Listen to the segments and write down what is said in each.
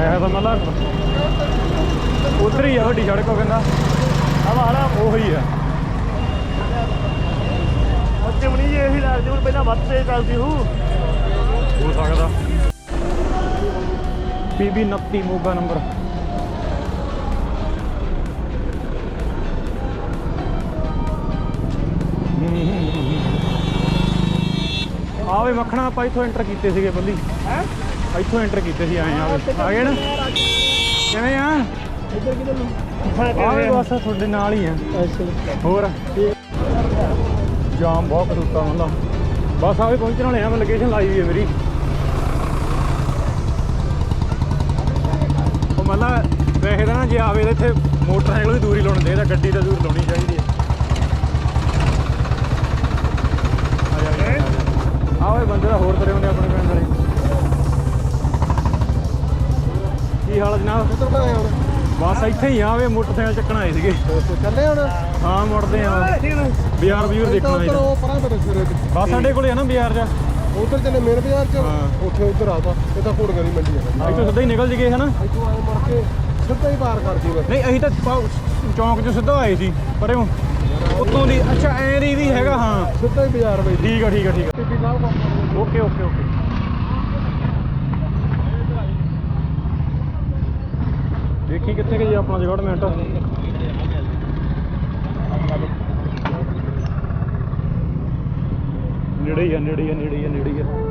ਆਇਆ ਤਾਂ ਮਤਲਬ ਉਧਰ ਹੀ ਆ ਵੱਡੀ ਸੜਕ ਉਹ ਕਹਿੰਦਾ। ਆ ਵਾਲਾ ਉਹੀ ਆ। ਉੱਤੇ ਬਣੀ ਜੇ ਇਹੀ ਲੱਗਦੀ ਹੁਣ ਪਹਿਲਾਂ ਵੱਧ ਤੇ ਚੱਲਦੀ ਹੂ। ਹੋ ਸਕਦਾ। PB 29 Moga number. ਆਵੇ ਮੱਖਣਾ ਆਪਾਂ ਇੱਥੋਂ ਐਂਟਰ ਕੀਤੇ ਸੀਗੇ ਬੱਲੀ। ਹੈ? ਇੱਥੋਂ ਐਂਟਰ ਕੀਤੇ ਸੀ, ਆਏ ਆਵੇ ਆ ਗਏ ਨਾ? ਕਿਵੇਂ ਆ? ਇੱਧਰ ਕਿਧਰ ਨੂੰ ਆਵੇ ਬਸ ਤੁਹਾਡੇ ਨਾਲ ਹੀ ਆ। ਹੋਰ? ਜਾਮ ਬਹੁਤ ਕਰੂਤਾ ਮਤਲਬ ਬਸ ਆਵੇ ਪਹੁੰਚਣ ਵਾਲੇ ਆ, ਮੈਂ ਲੋਕੇਸ਼ਨ ਲਾਈ ਹੋਈ ਹੈ ਮੇਰੀ। ਉਹ ਮਤਲਬ ਵੈਸੇ ਤਾਂ ਨਾ ਜੇ ਆਵੇ ਤਾਂ ਇੱਥੇ ਮੋਟਰਸਾਈਕਲ ਵੀ ਦੂਰ ਹੀ ਲਾਉਣ ਦੇ ਗੱਡੀ ਤਾਂ ਦੂਰ ਲਾਉਣੀ ਚਾਹੀਦੀ ਹੈ ਆ ਬੰਦੇ ਦਾ ਹੋਰ ਤਰੇ ਹੁੰਦੇ ਆਪਣੇ ਪਿੰਡ ਵਾਲੇ। ਕੀ ਹਾਲ ਜਨਾਬ? ਕਿੱਧਰ ਬਣਾਏ ਹੁਣ ਬਸ ਇੱਥੇ ਹੀ ਆਵੇ ਮੋਟਰਸਾਈਕਲ ਚੱਕਣ ਆਏ ਸੀਗੇ। ਚੱਲੇ ਹੁਣ? ਹਾਂ ਮੁੜਦੇ ਆ। ਬਾਜ਼ਾਰ ਬਜ਼ੂਰ ਦੇਖਣ ਆਏ ਉੱਧਰ ਉਹ ਪਰਾਂ ਮੇਰੇ ਸਿਰੇ ਤੇ ਬਸ ਸਾਡੇ ਕੋਲੇ ਆ ਨਾ ਬਾਜ਼ਾਰ ਜਾ। ਉਧਰ ਚੱਲੇ ਮੇਰੇ ਬਾਜ਼ਾਰ ਚ? ਹਾਂ। ਉੱਥੇ ਉਧਰ ਆਦਾ ਇਹ ਤਾਂ ਘੋੜ ਗਲੀ ਮੰਡੀ ਹੈ ਇੱਥੋਂ ਸਿੱਧਾ ਹੀ ਨਿਕਲ ਜਗੇ ਹਨਾ? ਇੱਥੋਂ ਆਏ ਮੁੜ ਕੇ ਸਿੱਧਾ ਹੀ ਪਾਰ ਕਰਦੀ ਬਸ। ਨਹੀਂ ਅਸੀਂ ਤਾਂ ਚੌਂਕ 'ਚ ਸਿੱਧਾ ਆਏ ਸੀ ਪਰੇ ਉੱਤੋਂ ਦੀ ਅੱਛਾ ਐ ਦੀ ਵੀ ਹੈਗਾ ਹਾਂ। ਸਿੱਧਾ ਹੀ ਬਾਜ਼ਾਰ ਬਈ। ਠੀਕ ਆ ਠੀਕ ਆ ਠੀਕ ਆ। Okay okay okay. ਦੇਖੀ ਕਿੱਥੇ ਗਈ ਆਪਣਾ ਜਗੜਮੈਂਟ ਨੇੜੇ ਹੀ ਆ, ਨੇੜੇ ਹੀ ਆ, ਨੇੜੇ ਹੀ ਆ, ਨੇੜੇ ਹੀ ਆ।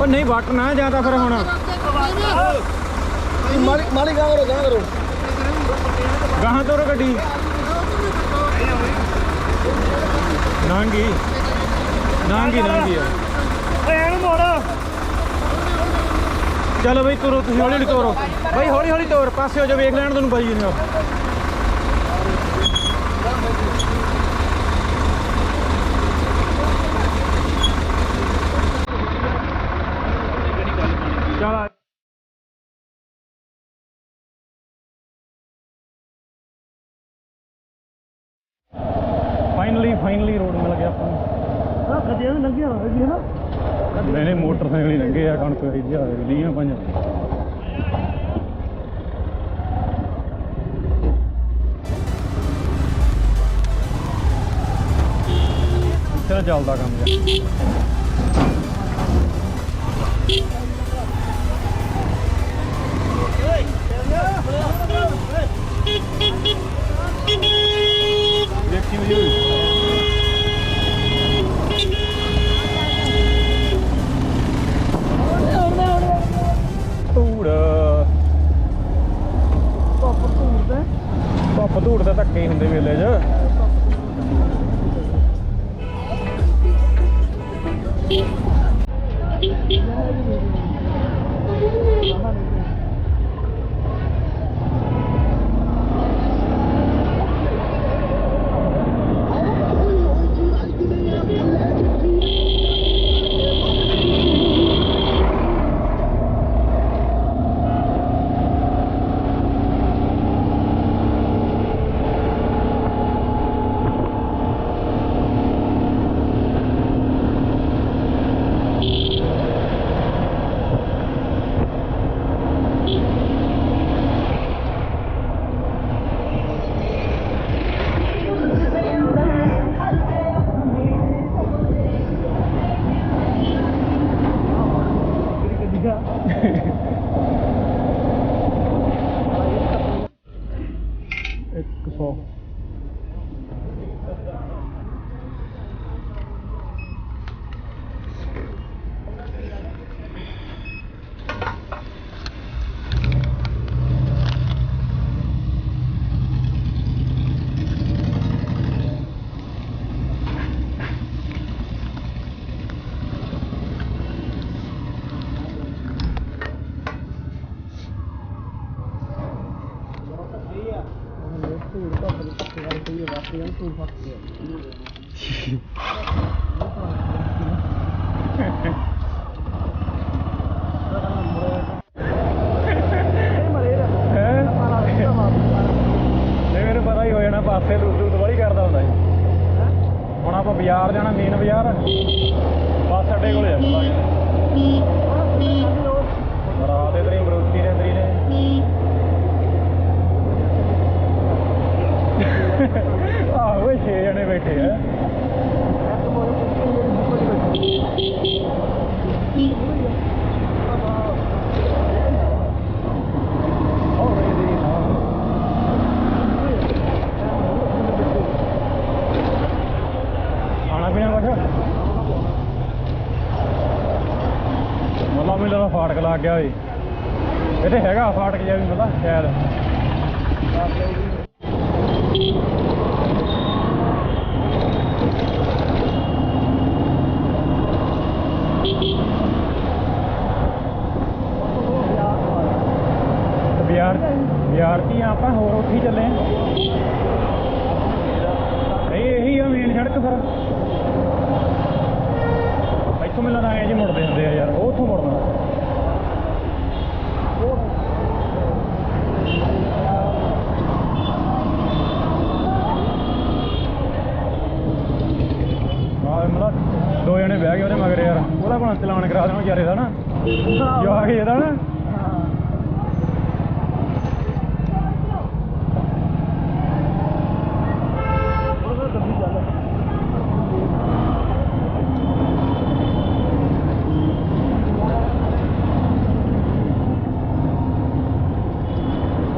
ਉਹ ਨਹੀਂ ਵੱਟ ਨਾ ਜਾਂਦਾ ਫਿਰ ਹੁਣ। ਮਾੜੀ ਮਾੜੀ ਗਾ ਕਰੋ ਗਾ ਕਰੋ। ਗਾਹਾਂ ਤੋਰ ਗੱਡੀ। ਨਾਂਗੀ। ਨਾਂਗੀ ਨਾਂਗੀ ਆ। ਇਹਨੂੰ ਮੋੜ ਚਲੋ ਬਈ ਤੁਰੋ ਤੁਸੀਂ ਹੌਲੀ ਹੌਲੀ ਤੋਰੋ। ਬਈ ਹੌਲੀ ਹੌਲੀ ਤੋਰ ਪਾਸੇ ਹੋ ਜਾ ਵੇਖ ਲੈਣ ਤੁਹਾਨੂੰ ਬਾਈ ਜੀ ਨੇ ਚਲ ਫਾਈਨਲੀ ਫਾਈਨਲੀ ਰੋਡ ਮਿਲ ਗਿਆ ਆਪਾਂ ਨੂੰ। ਆ ਗੱਡੀਆਂ ਵੀ ਲੰਘੀਆਂ ਹੋਣਗੀਆਂ ਹੈ ਨਾ ਨਹੀਂ ਨਹੀਂ ਮੋਟਰਸਾਈਕਲ ਹੀ ਲੰਘੇ ਆ ਕਣਕ ਹੀ ਜਿਹਾ ਲੀਆਂ ਪੰਜਾਂ। ਇੱਥੇ ਚੱਲਦਾ ਕੰਮ ਜਿਹਾ ਬੱਸ ਅੱਡੇ ਕੋਲੇ ਜਾਣਾ ਰਾਤ ਦੇ ਤਰੀ ਬਰੋਤੀ ਦੇ ਤਰੀ ਨੇ। ਆਹੋ ਛੇ ਜਣੇ ਬੈਠੇ ਆ। ਖਾਣਾ ਮੱਲਾ ਮੈਨੂੰ ਲੱਗਦਾ ਫਾਟਕ ਲੱਗ ਗਿਆ ਓਏ। ਇੱਥੇ ਹੈਗਾ ਫਾਟਕ ਜਿਹਾ ਵੀ ਪਤਾ ਸ਼ਾਇਦ। ਬਿਹਾਰ ਬਿਹਾਰ ਕੀ ਆ ਆਪਾਂ, ਹੋਰ ਉੱਥੇ ਹੀ ਚੱਲੇ ਆਂ ਨਹੀਂ, ਇਹੀ ਆ ਮੇਨ ਸੜਕ ਫਿਰ। ਇੱਥੋਂ ਮੈਨੂੰ ਲੱਗਦਾ ਜੀ ਮੁੜਦੇ ਹੁੰਦੇ ਆ ਯਾਰ, ਉਹ ਉੱਥੋਂ ਮੁੜਨਾ। ਮਤਲਬ ਦੋ ਜਣੇ ਬਹਿ ਗਏ ਉਹਦੇ ਮਗਰ ਯਾਰ, ਉਹਦਾ ਬਣਾ ਚਲਾਨ ਕਰਾ ਦੇਣਾ ਯਾਰ ਇਹਦਾ ਨਾ। ਜਾ ਕੇ ਇਹਦਾ ਨਾ।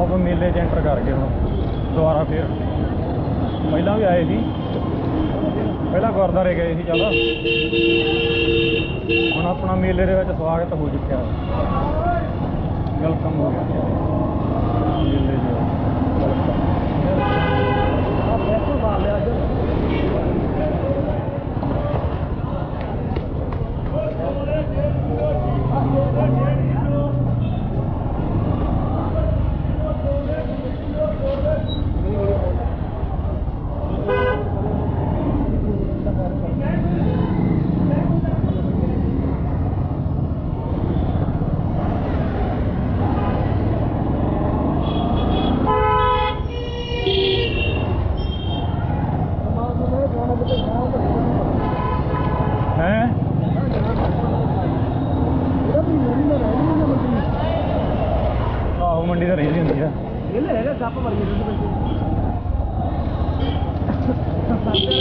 ਆਪਾਂ ਮੇਲੇ 'ਚ ਐਂਟਰ ਕਰ ਗਏ ਹੁਣ ਦੁਬਾਰਾ ਫਿਰ ਪਹਿਲਾਂ ਵੀ ਆਏ ਸੀ। ਪਹਿਲਾਂ ਗੁਰਦਾਰੇ ਗਏ ਸੀ ਜ਼ਿਆਦਾ। ਹੁਣ ਆਪਣਾ ਮੇਲੇ ਦੇ ਵਿੱਚ ਸਵਾਗਤ ਹੋ ਚੁੱਕਿਆ ਵੈਲਕਮ ਹੋ ਗਿਆ। ਮੇਲੇ 'ਚ ਵੈਲਕਮ ਹੈ ਆਹੋ ਮੰਡੀ ਤਾਂ ਰਹੀ ਹੁੰਦੀ ਆ ਇਹਲੇ ਹੈਗਾ ਸੱਪ ਮਰ ਗਏ ਦੁੱਧ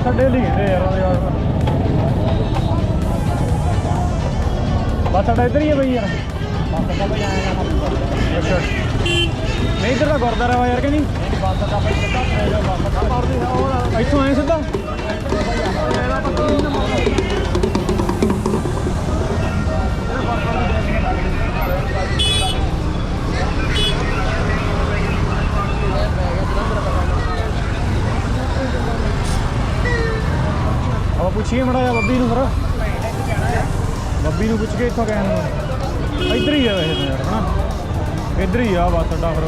ਬਸ ਅੱਡੇ ਯਾਰ ਉਹਦੇ ਯਾਰ ਬਸ ਅੱਡਾ ਇੱਧਰ ਹੀ ਹੈ ਬਈ ਯਾਰ। ਨਹੀਂ, ਇੱਧਰ ਦਾ ਗੁਰਦਾਰਾ ਵਾ ਯਾਰ ਕਿ ਨਹੀਂ? ਇੱਥੋਂ ਆਏ ਸਿੱਧਾ? ਆਪਾਂ ਪੁੱਛੀਏ ਮੜਾ ਜਾ ਬੱਬੀ ਨੂੰ ਫਿਰ। ਬੱਬੀ ਨੂੰ ਪੁੱਛ ਕੇ ਇੱਥੋਂ ਕਹਿਣ ਨੂੰ। ਇੱਧਰ ਹੀ ਆ ਵੈਸੇ ਤਾਂ ਯਾਰ, ਹਨਾ? ਇੱਧਰ ਹੀ ਆ ਬਸ ਅੱਡਾ ਫਿਰ।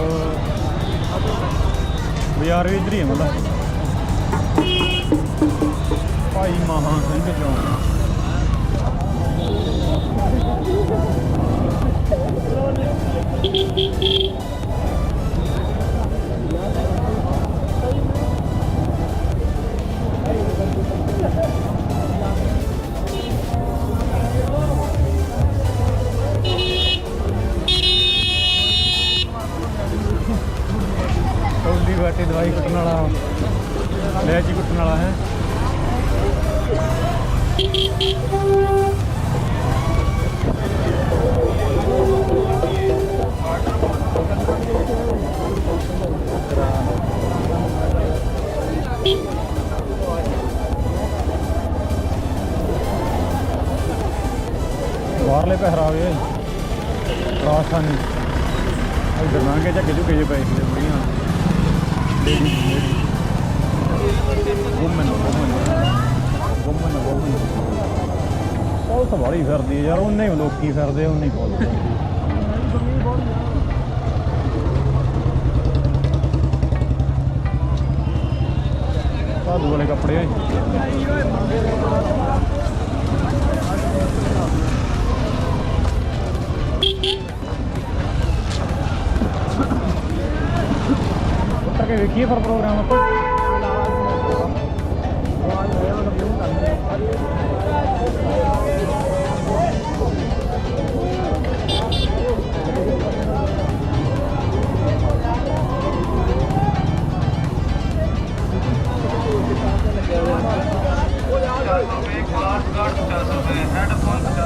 ਬਾਜ਼ਾਰ ਵੀ ਇੱਧਰ ਹੀ ਆ ਮਤਲਬ ਭਾਈ ਮਹਾ ਸਿੰਘ ਚੌਂਕ ਕੌਲੀ ਬਾਟੀ ਦਵਾਈ ਕੁੱਟਣ ਵਾਲਾ। ਲੈਚੀ ਕੁੱਟਣ ਵਾਲਾ ਹੈ। ਬਾਹਰਲੇ ਪਹਿਰਾਵੇ ਰਾਜਸਥਾਨੀ ਇਧਰ ਲੰਘ ਕੇ ਝੱਗੇ ਝੁੱਗੇ ਜੇ ਪਏ ਸੀ, ਬੁੜੀਆਂ। ਗੁੰਮਨ ਗੁੰਮਨ। ਗੁੰਮਨ ਗੁੰਮਨ। ਉਹ ਤਾਂ ਬੜੀ ਫਿਰਦੀ ਹੈ ਯਾਰ, ਉਹਨੇ ਹੀ ਲੋਕੀ ਫਿਰਦੇ ਉਹਨੇ ਹੀ ਬੋਲਦੇ ਸਾਧੂ ਵਾਲੇ ਕੱਪੜੇ ഒക്കെ കീപ്പർ പ്രോഗ്രാം അപ്പോൾ हेडफोन हेडफोन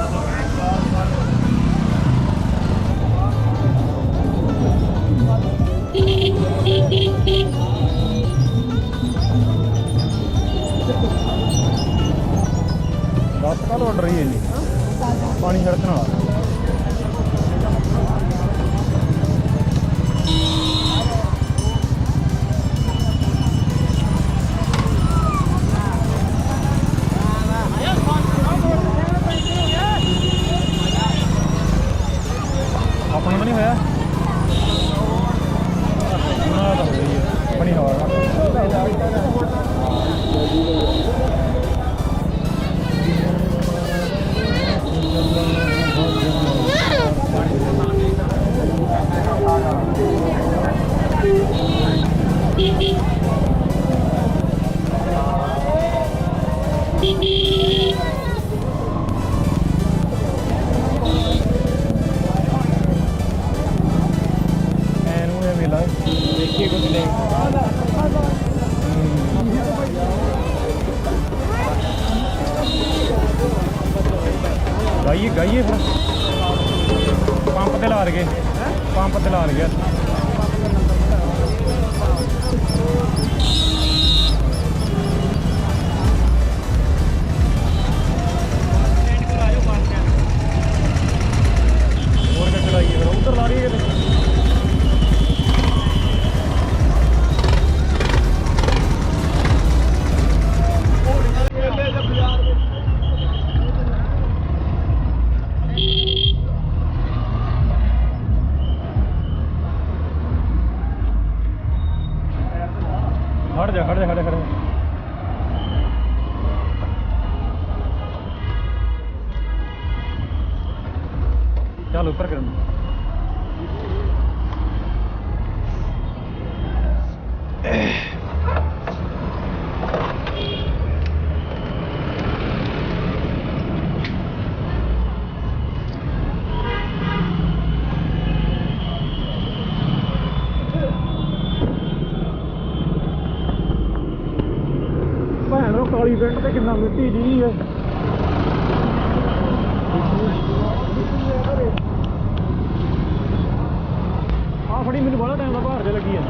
10 ਕਾਲ ਉੱਡ ਰਹੀ ਹੈ ਜੀ ਪਾਣੀ ਛੜਕਣ ਵਾਲਾ। ਗਾਈਏ ਗਾਈਏ ਫਿਰ ਪੰਪ ਤੇ ਲਾ ਲਗੇ। ਪੰਪ ਤੇ ਲਾ ਲਗੇ। 40 ਫੁੱਟ ਤੇ ਕਿੰਨਾ ਮਿੱਟੀ ਦੀ ਹੈ। ਆ ਫੜੀ, ਮੈਨੂੰ ਬੜਾ ਟਾਈਮ ਦਾ ਭਾਰ ਤੇ ਲੱਗੀ ਆ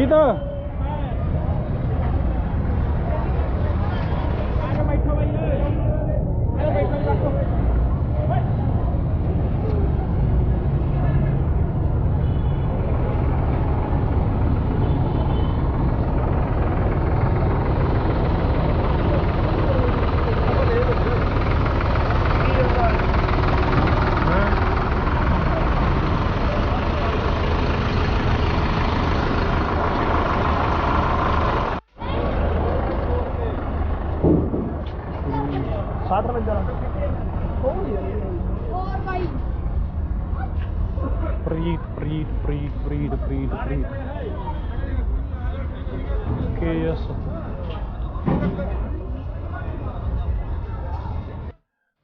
ਪ੍ਰੀਤ ਪ੍ਰੀਤ ਪ੍ਰੀਤ ਕੇ ਐਸ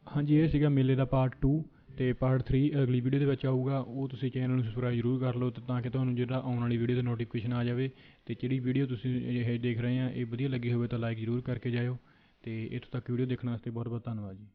ਹਾਂਜੀ, ਇਹ ਸੀਗਾ ਮੇਲੇ ਦਾ ਪਾਰਟ 2 ਤੇ ਪਾਰਟ 3 ਅਗਲੀ ਵੀਡੀਓ ਦੇ ਵਿੱਚ ਆਊਗਾ, ਉਹ ਤੁਸੀਂ ਚੈਨਲ ਨੂੰ ਸਬਸਕ੍ਰਾਈਬ ਜ਼ਰੂਰ ਕਰ ਲਓ ਤਾਂ ਕਿ ਤੁਹਾਨੂੰ ਜਿਹੜਾ ਆਉਣ ਵਾਲੀ ਵੀਡੀਓ ਦਾ ਨੋਟੀਫਿਕੇਸ਼ਨ ਆ ਜਾਵੇ ਤੇ ਜਿਹੜੀ ਵੀਡੀਓ ਤੁਸੀਂ ਇਹ ਦੇਖ ਰਹੇ ਆ, ਇਹ ਵਧੀਆ ਲੱਗੀ ਹੋਵੇ ਤਾਂ ਲਾਈਕ ਜ਼ਰੂਰ ਕਰਕੇ ਜਾਇਓ ਤੇ ਇੱਥੋਂ ਤੱਕ ਵੀਡੀਓ ਦੇਖਣ ਵਾਸਤੇ ਬਹੁਤ ਬਹੁਤ ਧੰਨਵਾਦ ਜੀ।